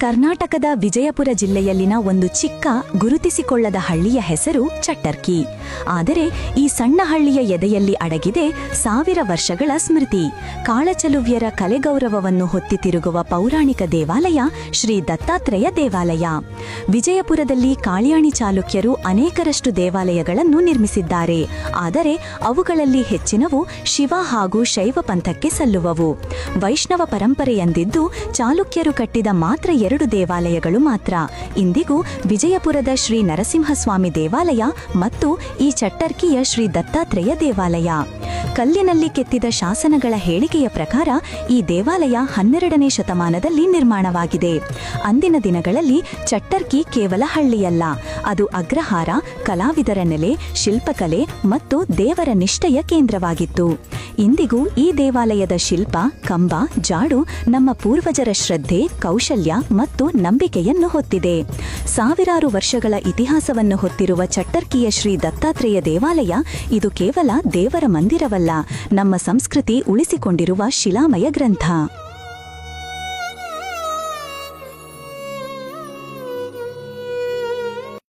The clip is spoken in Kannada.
ಕರ್ನಾಟಕದ ವಿಜಯಪುರ ಜಿಲ್ಲೆಯಲ್ಲಿನ ಒಂದು ಚಿಕ್ಕ ಗುರುತಿಸಿಕೊಳ್ಳದ ಹಳ್ಳಿಯ ಹೆಸರು ಚಟ್ಟರ್ಕಿ. ಆದರೆ ಈ ಸಣ್ಣ ಹಳ್ಳಿಯ ಎದೆಯಲ್ಲಿ ಅಡಗಿದೆ ಸಾವಿರ ವರ್ಷಗಳ ಸ್ಮೃತಿ. ಕಾಳಚಲುವ್ಯರ ಕಲೆಗೌರವವನ್ನು ಹೊತ್ತಿ ತಿರುಗುವ ಪೌರಾಣಿಕ ದೇವಾಲಯ ಶ್ರೀ ದತ್ತಾತ್ರೇಯ ದೇವಾಲಯ. ವಿಜಯಪುರದಲ್ಲಿ ಕಾಳಿಯಾಣಿ ಚಾಲುಕ್ಯರು ಅನೇಕರಷ್ಟು ದೇವಾಲಯಗಳನ್ನು ನಿರ್ಮಿಸಿದ್ದಾರೆ. ಆದರೆ ಅವುಗಳಲ್ಲಿ ಹೆಚ್ಚಿನವು ಶಿವ ಹಾಗೂ ಶೈವ ಪಂಥಕ್ಕೆ ಸಲ್ಲುವವು. ವೈಷ್ಣವ ಪರಂಪರೆಯಂದಿದ್ದು ಚಾಲುಕ್ಯರು ಕಟ್ಟಿದ ಮಾತ್ರ ಎರಡು ದೇವಾಲಯಗಳು ಮಾತ್ರ. ಇಂದಿಗೂ ವಿಜಯಪುರದ ಶ್ರೀ ನರಸಿಂಹಸ್ವಾಮಿ ದೇವಾಲಯ ಮತ್ತು ಈ ಚಟ್ಟರ್ಕಿಯ ಶ್ರೀ ದತ್ತಾತ್ರೇಯ ದೇವಾಲಯ. ಕಲ್ಲಿನಲ್ಲಿ ಕೆತ್ತಿದ ಶಾಸನಗಳ ಹೇಳಿಕೆಯ ಪ್ರಕಾರ ಈ ದೇವಾಲಯ ಹನ್ನೆರಡನೇ ಶತಮಾನದಲ್ಲಿ ನಿರ್ಮಾಣವಾಗಿದೆ. ಅಂದಿನ ದಿನಗಳಲ್ಲಿ ಚಟ್ಟರ್ಕಿ ಕೇವಲ ಹಳ್ಳಿಯಲ್ಲ, ಅದು ಅಗ್ರಹಾರ, ಕಲಾವಿದರ ನೆಲೆ, ಶಿಲ್ಪಕಲೆ ಮತ್ತು ದೇವರ ನಿಷ್ಠೆಯ ಕೇಂದ್ರವಾಗಿತ್ತು. ಇಂದಿಗೂ ಈ ದೇವಾಲಯದ ಶಿಲ್ಪ, ಕಂಬ, ಜಾಡು ನಮ್ಮ ಪೂರ್ವಜರ ಶ್ರದ್ಧೆ, ಕೌಶಲ್ಯ ಮತ್ತು ನಂಬಿಕೆಯನ್ನು ಹೊತ್ತಿದೆ. ಸಾವಿರಾರು ವರ್ಷಗಳ ಇತಿಹಾಸವನ್ನು ಹೊತ್ತಿರುವ ಚಟ್ಟರ್ಕಿಯ ಶ್ರೀ ದತ್ತಾತ್ರೇಯ ದೇವಾಲಯ ಇದು ಕೇವಲ ದೇವರ ಮಂದಿರವಲ್ಲ, ನಮ್ಮ ಸಂಸ್ಕೃತಿ ಉಳಿಸಿಕೊಂಡಿರುವ ಶಿಲಾಮಯ ಗ್ರಂಥ.